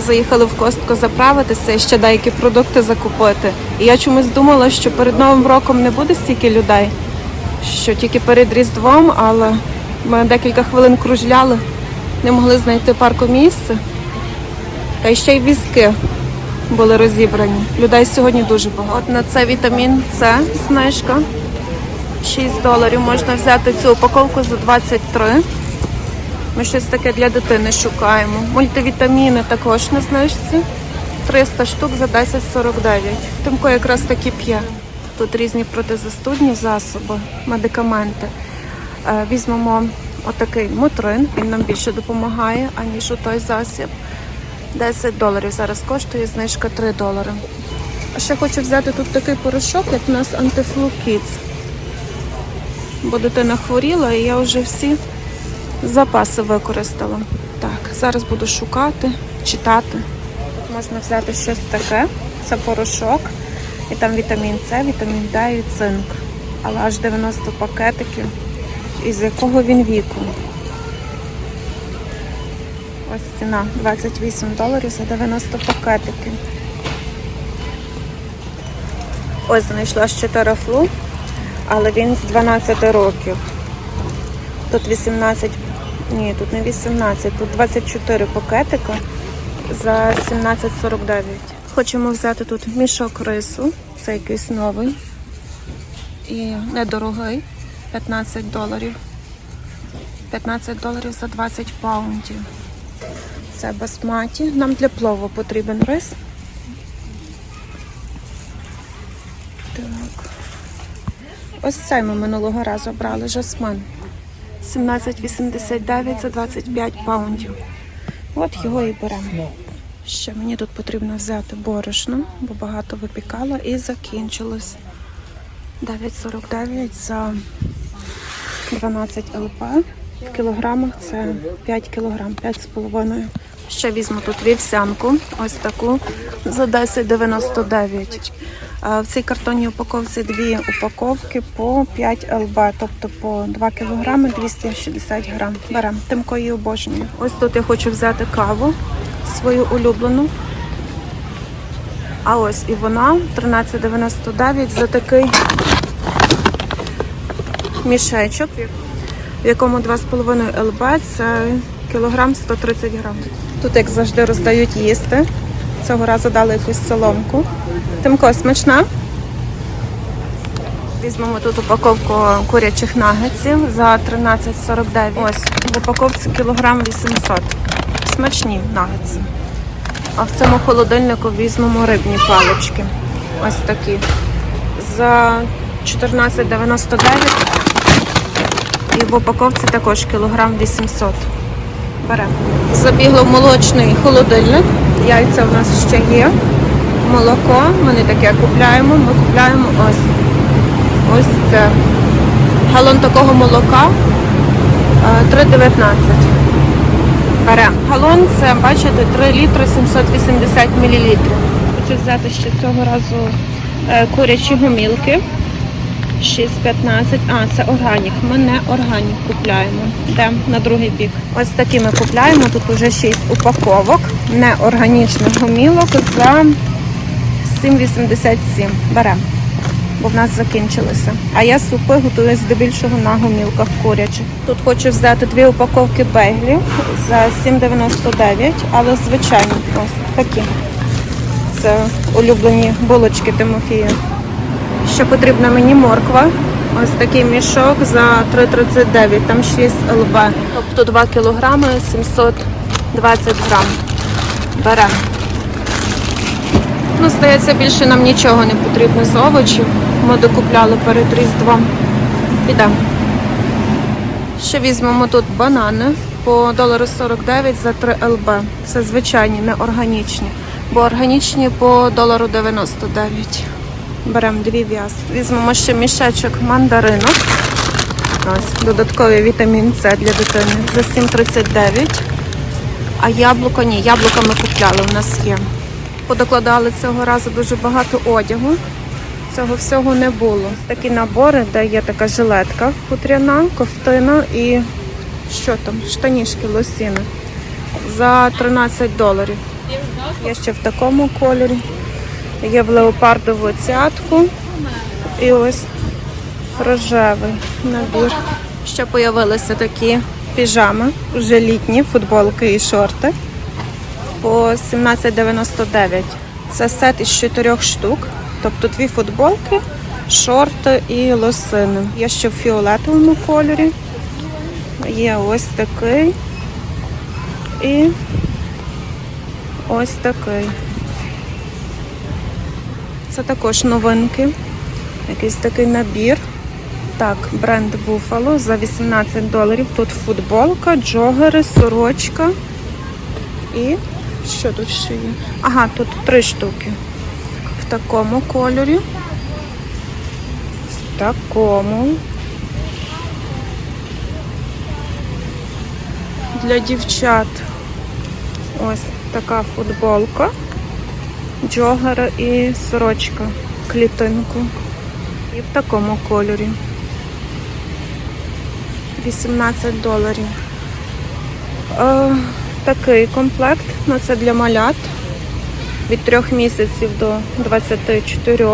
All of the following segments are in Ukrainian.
Заїхали в костку заправитися і ще деякі продукти закупити. І я чомусь думала, що перед Новим роком не буде стільки людей, що тільки перед Різдвом, але ми декілька хвилин кружляли, не могли знайти паркомісце. Та ще й візки були розібрані. Людей сьогодні дуже багато. От на це вітамін С знижка. 6 доларів можна взяти цю упаковку за 23. Ми щось таке для дитини шукаємо. Мультивітаміни також на знижці. 300 штук за 10,49. Тимко якраз таки п'є. Тут різні протизастудні засоби, медикаменти. Е, Візьмемо отакий мотрин, він нам більше допомагає, аніж у той засіб. 10 доларів зараз коштує, знижка 3 долари. Ще хочу взяти тут такий порошок, як у нас антифлу Kids. Бо дитина хворіла і я вже всі запаси використала. Так, зараз буду шукати, читати. Тут можна взяти щось таке. Це порошок. І там вітамін С, вітамін Д і цинк. Але аж 90 пакетиків. Із якого він віку? Ось ціна 28 доларів за 90 пакетиків. Ось знайшла ще тарафлу, але він з 12 років. Тут 18, ні, тут не 18, тут 24 пакетика за 17,49. Хочемо взяти тут мішок рису, це якийсь новий і недорогий, 15 доларів. 15 доларів за 20 паундів. Це басматі. Нам для плову потрібен рис. Так. Ось цей ми минулого разу брали жасмин. 17,89 за 25 паундів. От його і беремо. Ще мені тут потрібно взяти борошно, бо багато випікала і закінчилось. 9,49 за 12 ЛП. В кілограмах це 5 кілограм, 5,5. Ще візьму тут вівсянку, ось таку за 10,99. В цій картонній упаковці дві упаковки по 5 ЛБ, тобто по 2 кілограми 260 грам. Беремо. Тимко її обожнює. Ось тут я хочу взяти каву свою улюблену. А ось і вона 13,99 за такий мішечок, в якому 2,5 ЛБ це кілограм 130 грам. Тут, як завжди, роздають їсти. Цього разу дали якусь соломку. Тимко, смачна? Візьмемо тут упаковку курячих нагетсів за 13,49. Ось в упаковці кілограм 800. Смачні нагетси. А в цьому холодильнику візьмемо рибні палички. Ось такі. За 14,99. І в упаковці також кілограм 800. Беремо. Забігло в молочний холодильник. Яйця у нас ще є. Молоко. Ми не таке купляємо. Ми купляємо ось. Ось це. Галон такого молока е, 3,19. Беремо. Галон це, бачите, 3 літри 780 мл. Хочу взяти ще цього разу е, курячі гомілки. 6,15. А, це органік. Ми не органік купляємо. Йдемо на другий бік. Ось такі ми купляємо. Тут вже 6 упаковок неорганічних гомілок за 7,87. Беремо. Бо в нас закінчилися. А я супи готую здебільшого на гомілках курячих. Тут хочу взяти дві упаковки бейглів за 7,99, але звичайні ось такі. Це улюблені булочки Тимофія. Ще потрібна мені морква. Ось такий мішок за 3,39, там 6 ЛБ. Тобто 2 кілограми 720 грам. Беремо. Ну, здається, більше нам нічого не потрібно з овочів. Ми докупляли перед Різдвом. Підемо. Ще візьмемо тут банани по 1,49 за 3 ЛБ. Це звичайні, не органічні. Бо органічні по 1,99. Беремо дві в'яз. Візьмемо ще мішечок мандаринок. Ось додатковий вітамін С для дитини за 7,39. А яблуко ні, яблука ми купляли, у нас є. Подокладали цього разу дуже багато одягу. Цього всього не було. Такі набори, де є така жилетка хутряна, ковтина і що там, штанішки лосіни за 13 доларів. Є ще в такому кольорі. Є в леопардову цятку. І ось рожевий набір. Ще появилися такі піжами, вже літні, футболки і шорти по 17,99. Це сет із чотирьох штук. Тобто дві футболки, шорти і лосини. Є ще в фіолетовому кольорі. Є ось такий. І ось такий. Це також новинки. Якийсь такий набір. Так, бренд Buffalo за 18 доларів. Тут футболка, джогери, сорочка. І що тут ще є? Ага, тут три штуки. В такому кольорі. В такому. Для дівчат. Ось така футболка, джогера і сорочка, клітинку. І в такому кольорі. 18 доларів. Е, такий комплект, ну це для малят від 3 місяців до 24.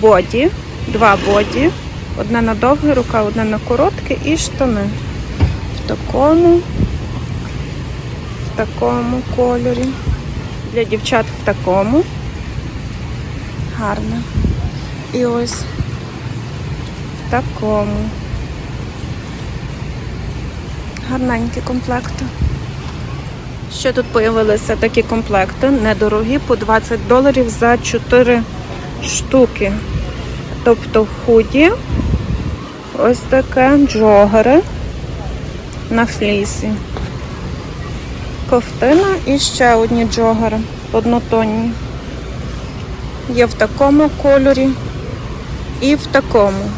Боді, два боді. Одне на довгі рука, одне на коротке і штани. В такому, в такому кольорі. Для дівчат в такому. Гарно. І ось в такому. Гарненькі комплекти. Ще тут з'явилися такі комплекти, недорогі, по 20 доларів за 4 штуки. Тобто худі, ось таке джогери на флісі. Ковтина і ще одні джогери однотонні. Є в такому кольорі і в такому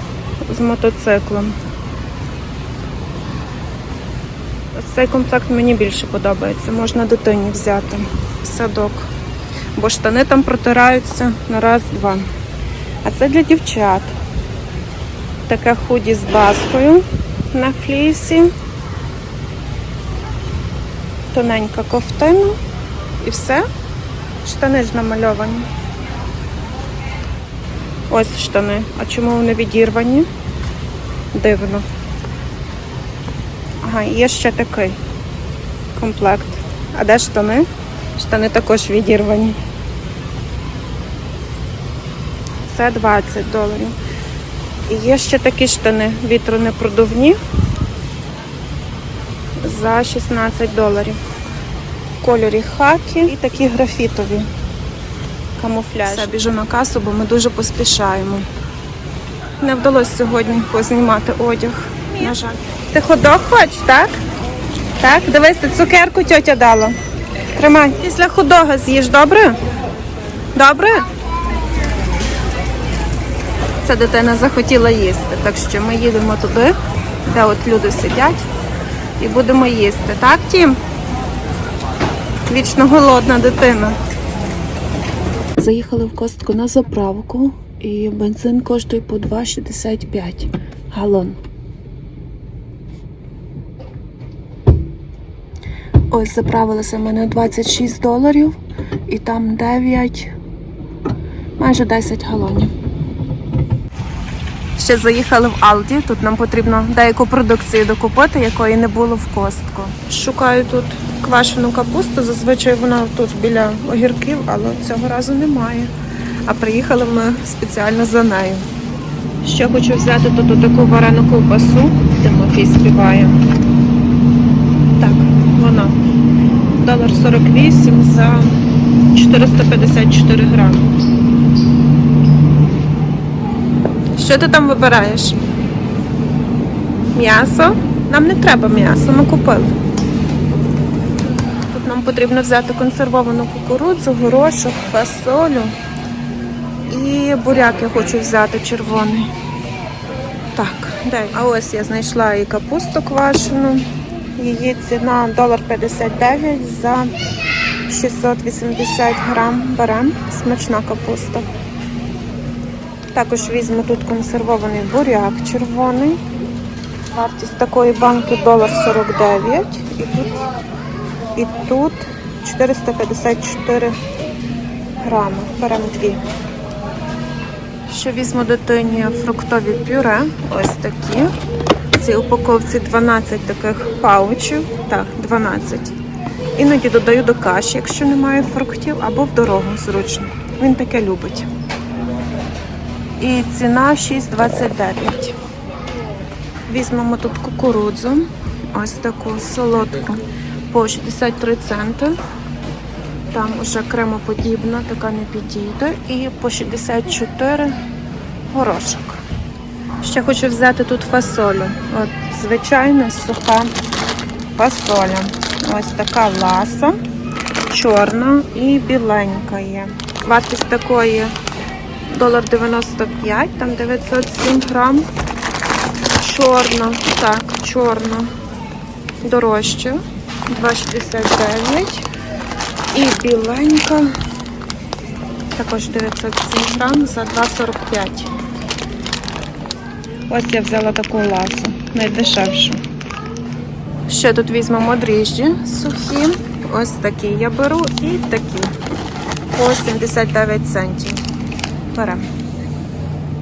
з мотоциклом. Цей комплект мені більше подобається. Можна дитині взяти в садок. Бо штани там протираються на раз-два. А це для дівчат. Таке худі з баскою на флісі. Тоненька ковтина. І все. Штани ж намальовані. Ось штани. А чому вони відірвані? Дивно. Ага, є ще такий комплект. А де штани? Штани також відірвані. Це 20 доларів. І є ще такі штани вітронепродувні за 16 доларів. В кольорі хакі і такі графітові. Камуфляж. Все, біжу на касу, бо ми дуже поспішаємо. Не вдалося сьогодні познімати одяг. На жаль. Ти ходок хочеш, так? Так, дивись, цукерку тьотя дала. Тримай. Після ходога з'їж, добре? Добре? Ця дитина захотіла їсти, так що ми їдемо туди, де от люди сидять, і будемо їсти. Так, Тім? Вічно голодна дитина. Заїхали в костку на заправку, і бензин коштує по 2,65 галон. Ось заправилися ми на 26 доларів і там 9, майже 10 галонів. Ще заїхали в Алді. Тут нам потрібно деяку продукцію докупити, якої не було в костку. Шукаю тут квашену капусту. Зазвичай вона тут біля огірків, але цього разу немає. А приїхали ми спеціально за нею. Ще хочу взяти тут таку варену ковбасу, Тимофій співає. Так, вона. Долар 48 за 454 грами. Що ти там вибираєш? М'ясо? Нам не треба м'ясо, ми купили. Тут нам потрібно взяти консервовану кукурудзу, горошок, фасолю і буряк я хочу взяти червоний. Так, дай. А ось я знайшла і капусту квашену. Її ціна 1,59 за 680 грам берем. Смачна капуста. Також візьму тут консервований буряк червоний. Вартість такої банки 1,49 І тут, і тут 454 грами. Беремо дві. Ще візьму дитині фруктові пюре. Ось такі. В цій упаковці 12 таких паучів. Так, 12. Іноді додаю до каші, якщо немає фруктів, або в дорогу зручно. Він таке любить. І ціна 6,29. Візьмемо тут кукурудзу. Ось таку солодку по 63 центи. Там уже кремоподібна, така не підійде. І по 64 горошок. Ще хочу взяти тут фасолю. От звичайна суха фасоля. Ось така ласа, чорна і біленька є. Вартість такої долар 95, там 907 грам. Чорна, так, чорна, дорожча, 2,69. І біленька, також 907 грам за 2,45. Ось я взяла таку ласу, найдешевшу. Ще тут візьмемо дріжджі сухі. Ось такі я беру і такі. По 79 центів. Беремо.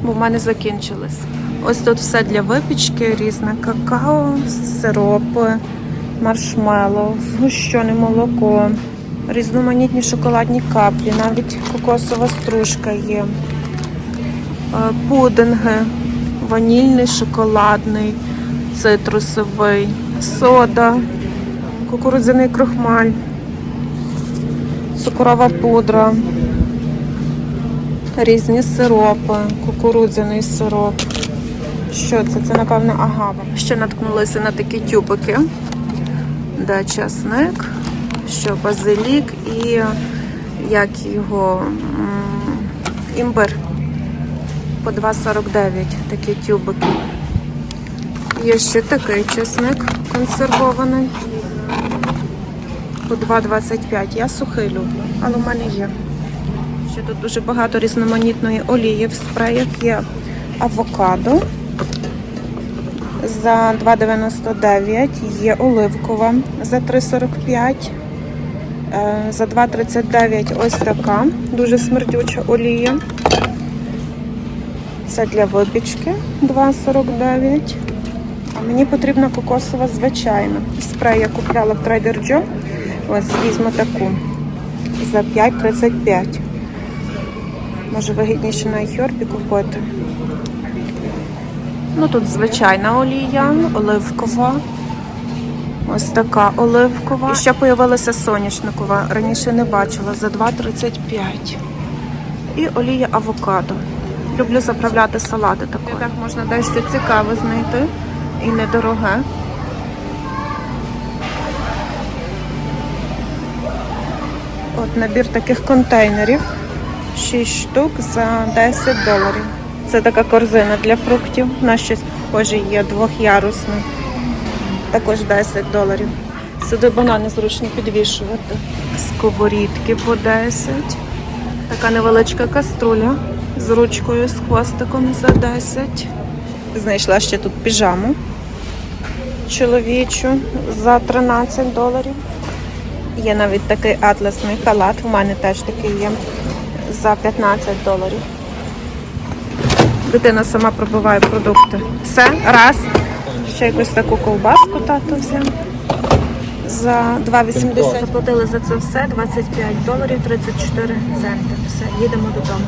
Бо в мене закінчились. Ось тут все для випічки, різне какао, сиропи, маршмеллоу, згущене молоко, різноманітні шоколадні каплі, навіть кокосова стружка є, Е, пудинги, ванільний, шоколадний, цитрусовий, сода, кукурудзяний крохмаль, цукрова пудра, різні сиропи, кукурудзяний сироп. Що це? Це, напевно, агава. Ще наткнулися на такі тюбики, де часник, що базилік і як його імбир. По 2,49 такі тюбики. Є ще такий чесник консервований. По 2,25. Я сухий люблю, але в мене є. Ще тут дуже багато різноманітної олії в спреях є авокадо. За 2,99 є оливкова за 3,45. Е, За 2,39 ось така дуже смердюча олія. Це для випічки 2,49. А мені потрібна кокосова звичайна. Спрей я купляла в Trader Joe. Ось візьму таку за 5,35. Може вигідніше на Йорбі купити. Ну тут звичайна олія, оливкова. Ось така оливкова. І ще появилася соняшникова. Раніше не бачила за 2,35. І олія авокадо. Люблю заправляти салати такою. Так можна дещо цікаве знайти і недороге. От набір таких контейнерів. 6 штук за 10 доларів. Це така корзина для фруктів. У нас щось схоже є двохярусне. Також 10 доларів. Сюди банани зручно підвішувати. Сковорідки по 10. Така невеличка каструля з ручкою, з хвостиком за 10. Знайшла ще тут піжаму чоловічу за 13 доларів. Є навіть такий атласний халат. У мене теж такий є за 15 доларів. Дитина сама пробиває продукти. Все, раз. Ще якусь таку ковбаску тато взяв. За 2,80 заплатили за це все 25 доларів 34 центи. Все, їдемо додому.